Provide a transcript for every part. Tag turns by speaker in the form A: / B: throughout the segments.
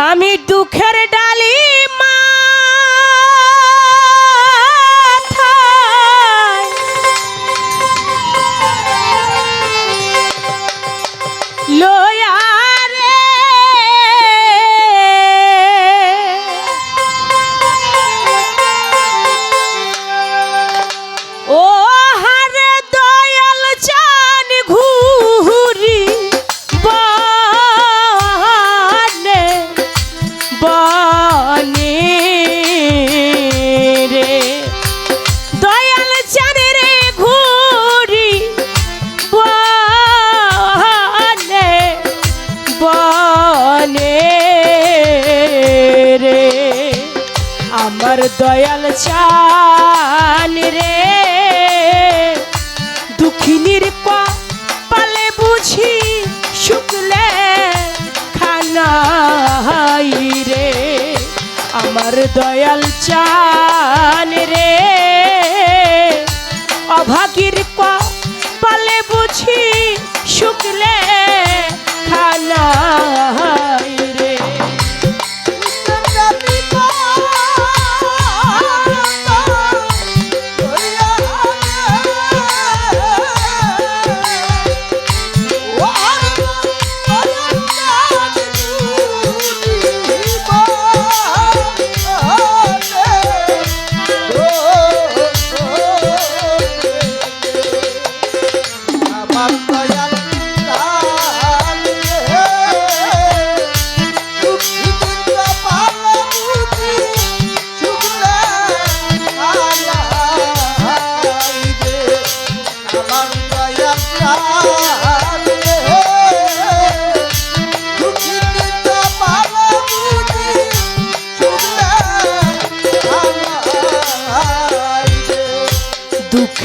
A: আমি দুঃখের ডালি আমার দয়াল চান রে। দুঃখিনীর পালে বুঝি শুকলে খানাই রে। আমার দয়াল চান রে। অভাগীর পালে বুঝি শুকলে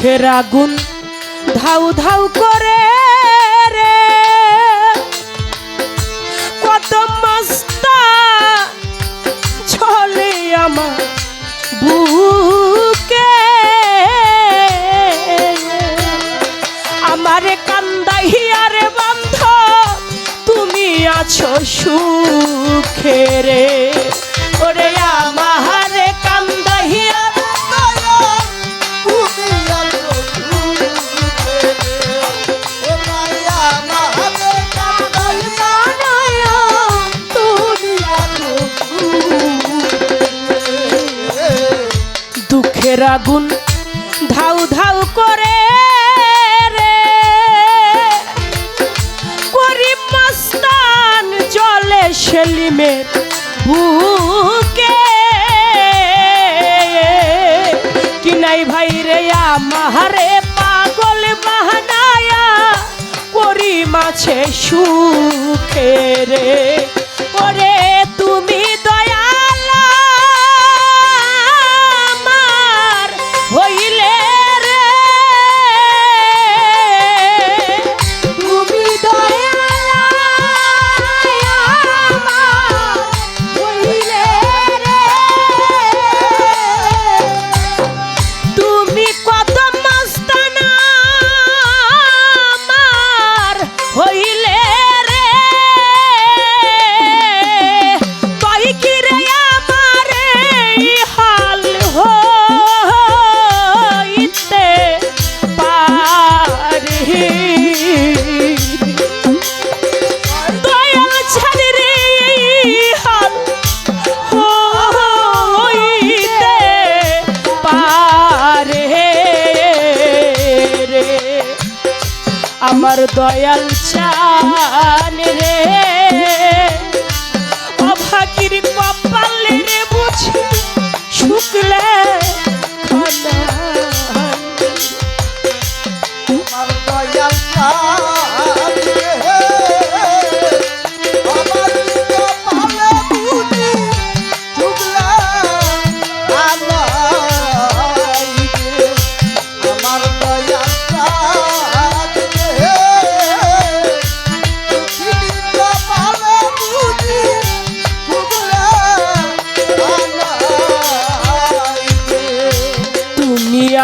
A: দুঃখের আগুন ধাউ ধাউ করে রে। কত মস্তা ছলে আমার বুকে। আমারে কান্দাইয়ার বন্ধ তুমি আছো সুখে রে। আগুন ধাউ ধাউ করে রে। করি মস্তান জলে সেলিমের বুকে। কি নাই ভাই রে আমারে পাগল বাহানায়া? করি মাছে সুখে রে। ওরে আমার দয়াল চান রে। অভাগীর কপালে রে বুঝি শুকলে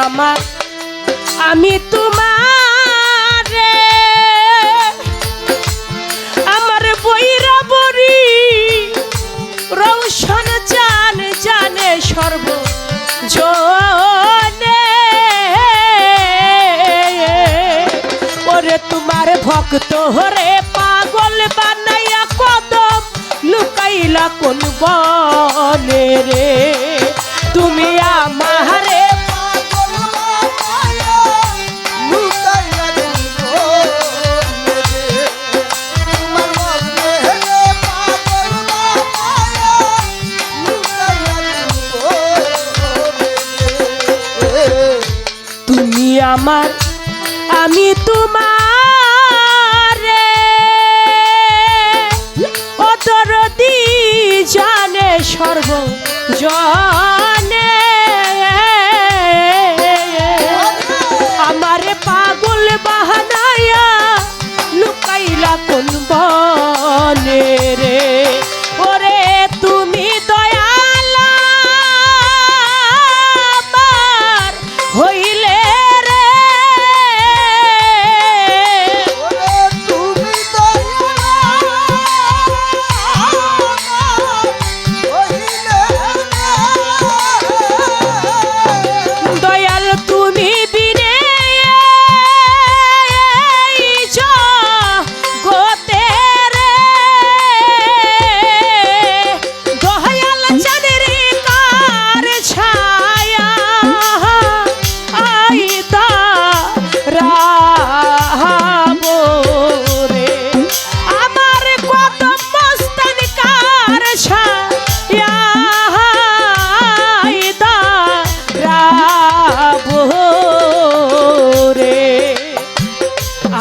B: আমার,
A: আমি তোমার। আমার বইরা বড়ি সর্ব জনে ওরে তোমার ভক্ত হরে পাগল বানাইয়া কদম লুকাইলা কোন বনে রে তুমি আমারে আমার আমি তোমার। অতরদি জানে সর্ব জনে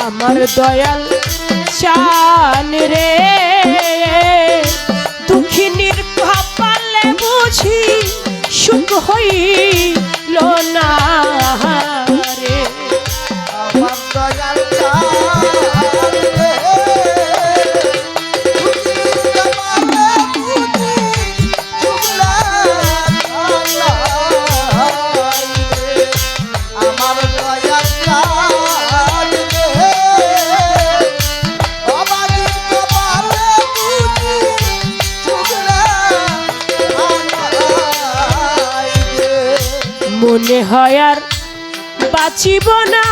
A: আমার দয়াল চান রে। দুঃখিনীর কপালে বুঝি সুখ হইল না। আর বাঁচিব না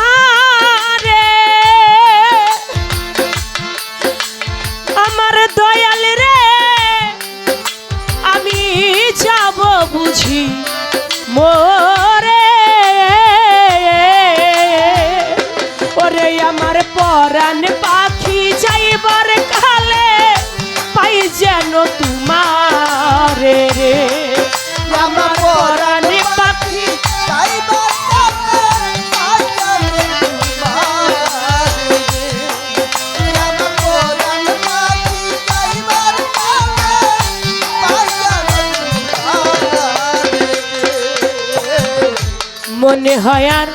A: রে। আমার দয়াল রে আমি যাব বুঝি মোরে মনে হয় আর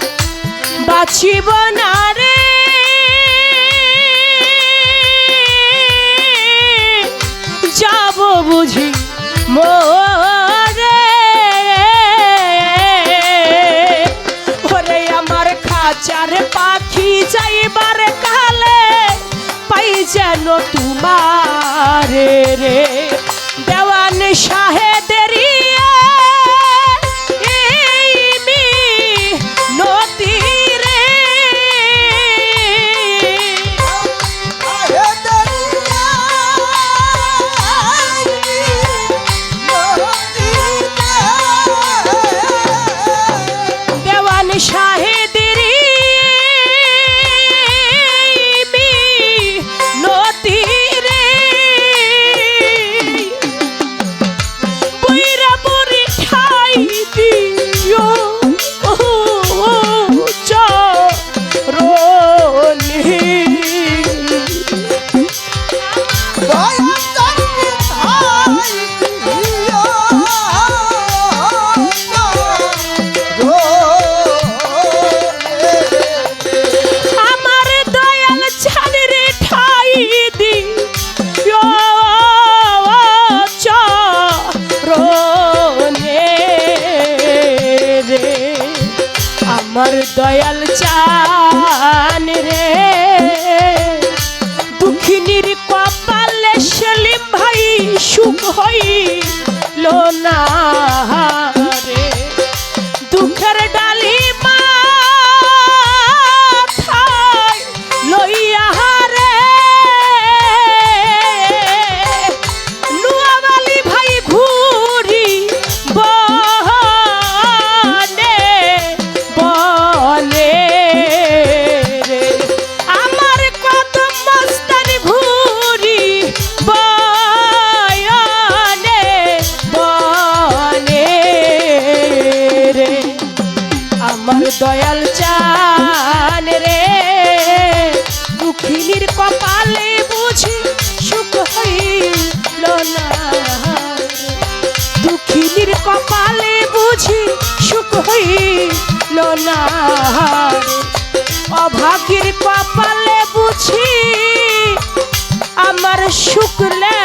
A: বাঁচিব না রে। যাব বুঝি মোরে। ওরে আমার খাঁচার পাখি যাইবার কালে পাই যেন তোমার রে। দেওয়ান শাহেদের না। হইল না অভাগীর কপালে বুঝি আমার শুক্লে